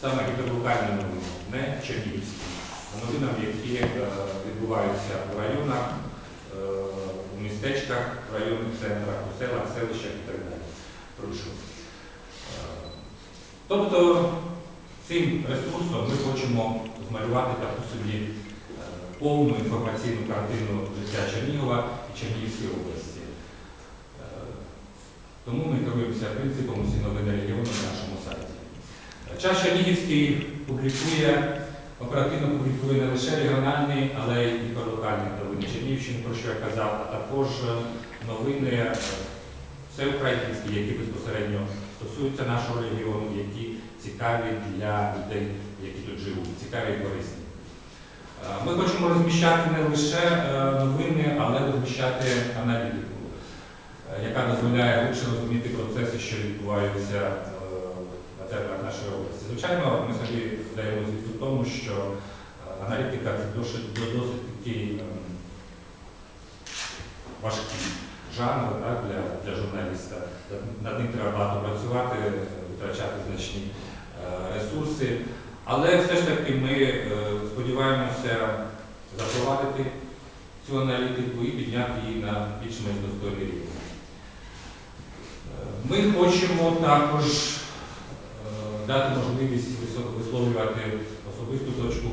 саме гіперлокальні новини, не чернігівські. Новинам, які е, відбуваються в районах, е, у містечках, в районних центрах, у селах, селищах і так далі. Прошу. Е, Тобто цим ресурсом ми хочемо змалювати таку собі е, повну інформаційну картину життя Чернігова і Чернігівської області. Е, Тому ми керуємося принципом усі новини регіону на нашому сайті. Час Чернігівський публікує, оперативно публікує не лише регіональні, але й локальні новини Чернігівщини, про що я казав, а також е, новини е, всеукраїнські, які безпосередньо стосуються нашого регіону, які цікаві для людей, які тут живуть, цікаві і корисні. Е, Ми хочемо розміщати не лише новини, але розміщати аналітику, яка дозволяє лучше розуміти процеси, що відбуваються теренах нашої області. Звичайно, ми собі даємо звіт у тому, що е, аналітика це досить, досить такий ем, важкий жанр так, для, для журналіста. Над ним треба багато працювати, витрачати значні е, ресурси. Але все ж таки ми е, сподіваємося запровадити цю аналітику і підняти її на більш-менш достойний рівень. Ми хочемо також дати можливість висловлювати особисту точку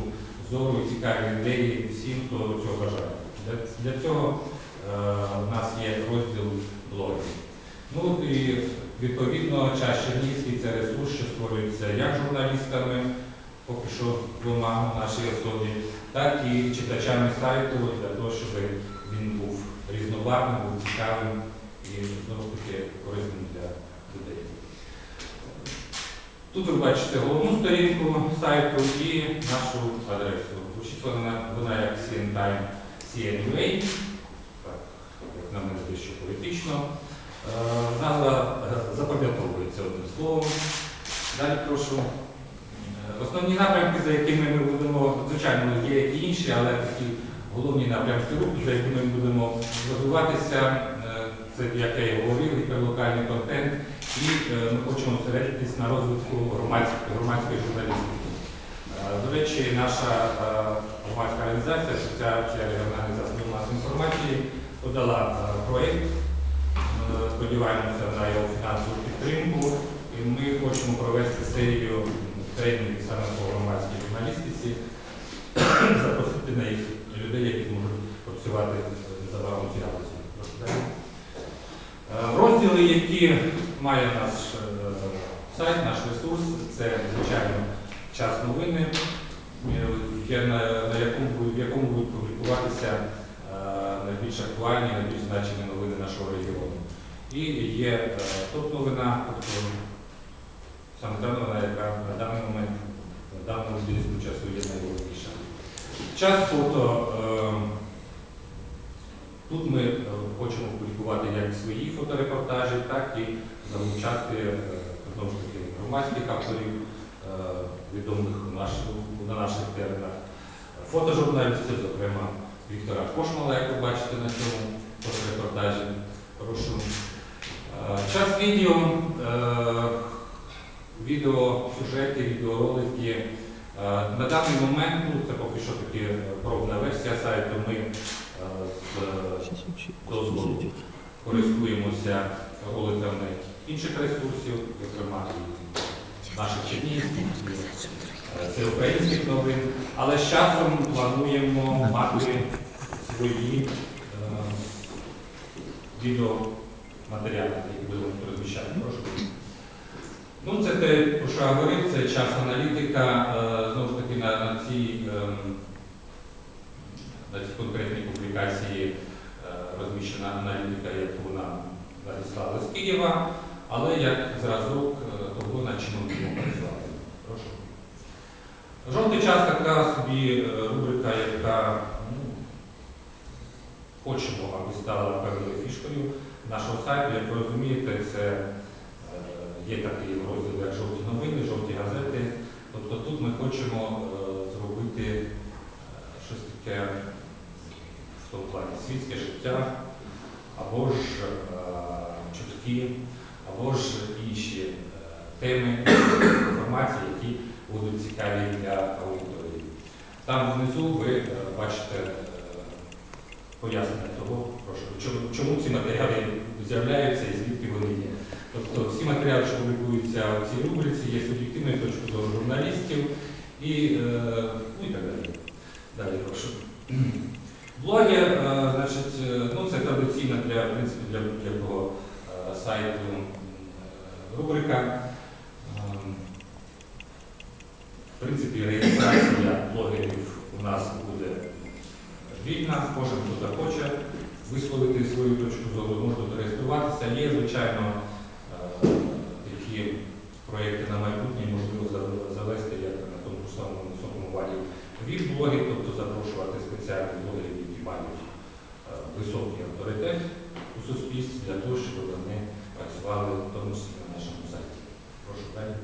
зору і цікаві ідеї всім, хто цього бажає. Для, для цього е, у нас є розділ блогів. Ну і відповідно час Чернігівський це ресурс, що створюється як журналістами, поки що двома в нашій особі, так і читачами сайту для того, щоб він був різнобарвним, був цікавим і знову таки корисним для людей. Тут ви бачите головну сторінку сайту і нашу адресу. Вона, вона як CNTime CNUA, як на мене дещо поетично. Е, Назва запам'ятовується одним словом. Далі прошу. Е, Основні напрямки, за якими ми будемо, звичайно, є і інші, але такі головні напрямки руху, за якими ми будемо розвиватися, е, це, як я і говорив, гіперлокальний контент, і е, ми хочемо зосередитись на розвитку громадської, громадської журналістики. Е, До речі, наша е, громадська організація, Асоціація регіональних засобів масової інформації, подала проєкт Сподіваємося на його фінансову підтримку. І ми хочемо провести серію тренінгів саме по громадській журналістиці, запросити на їх людей, які зможуть працювати цій галузі. Розділи, які має наш е, сайт, наш ресурс, це, звичайно, час новини, е, в якому будуть публікуватися е, найбільш актуальні, найбільш значені новини нашого регіону. І є топ-новина, тобто саме та новина, яка на даний момент, на даному відрізку часу є найголовніша. Час фото. Тут ми хочемо публікувати як свої фоторепортажі, так і залучати е, знову ж таки громадських авторів, е, відомих на наших теренах, фотожурналістів, зокрема Віктора Кошмала, як ви бачите на цьому фоторепортажі. Прошу. Е, Час відео, е, відеосюжети, відеоролики. На даний момент, ну, це поки що таки пробна версія сайту, ми з дозволу користуємося роликами інших ресурсів, зокрема і наших чернігівських, і, е, це українських новин, але з часом плануємо мати свої е, відеоматеріали, які будемо розміщати. Прошу. Ну, це те, про що я говорив, це час аналітика. Е, Знову ж таки, на, на цій ем, на цій конкретній публікації е, розміщена аналітика, яку нам надіслали з Києва, але як зразок е, того, над чим ми будемо працювати. Прошу. Жовтий час така собі е, рубрика, яка ну, хочемо, аби стала певною фішкою нашого сайту. Як ви розумієте, це е, є такий розділ, як жовті новини, жовті газети. Тобто тут ми хочемо зробити щось таке в тому плані світське життя, або ж чутки, або ж інші е, теми, інформації. які будуть цікаві для аудиторії. Там внизу ви е, бачите е, пояснення того, чому, ці матеріали з'являються і звідки вони є. Тобто всі матеріали, що публікуються в цій рубриці, є суб'єктивною точкою зору журналістів і, ну, і так далі. Далі прошу. Блоги, значить, ну, це традиційна для, в принципі, для е, сайту е, рубрика. Ем, В принципі, реєстрація блогерів у нас буде вільна, кожен, хто захоче висловити свою точку зору, може зареєструватися. Є, звичайно, е, такі проєкти на майбутнє, можливо, завести, як на тому самому високому валі від блогів, тобто запрошувати спеціальних блогерів, які мають е, високий авторитет у суспільстві для того, щоб вони працювали в тому числі на нашому сайті. Прошу далі.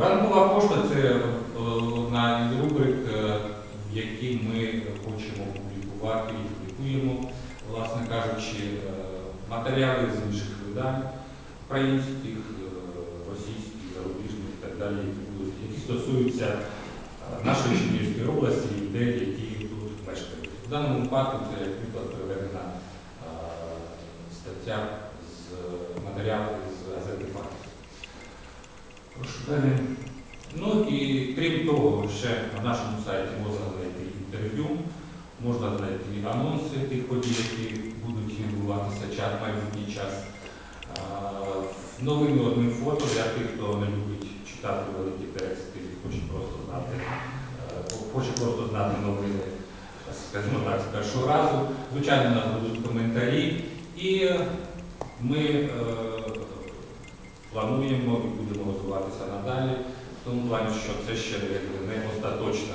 Ранкова пошта це е, одна із рубрик, е, в якій ми хочемо публікувати і публікуємо, власне кажучи, е, матеріали з інших видань, українських, російських, зарубіжних і так далі, які стосуються нашої Чернігівської області і людей, які тут мешкають. В даному випадку це, як приклад, приведена е, з матеріалу з газети «Факт». Прошу далі. Ну і крім того, ще на нашому сайті можна знайти інтерв'ю, можна знайти анонси тих подій, які будуть відбуватися час, майбутній час. Новини одним фото для тих, хто не любить читати великі тексти і хоче просто знати, хоче просто знати новини, скажімо так, з першого разу. Звичайно, у нас будуть коментарі, і ми е, плануємо і будемо розвиватися надалі, в тому плані, що це ще не остаточна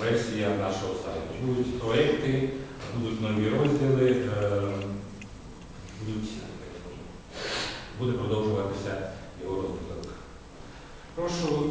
версія нашого сайту. Будуть проекти, будуть нові розділи, е, буде продовжуватися його розвиток. Прошу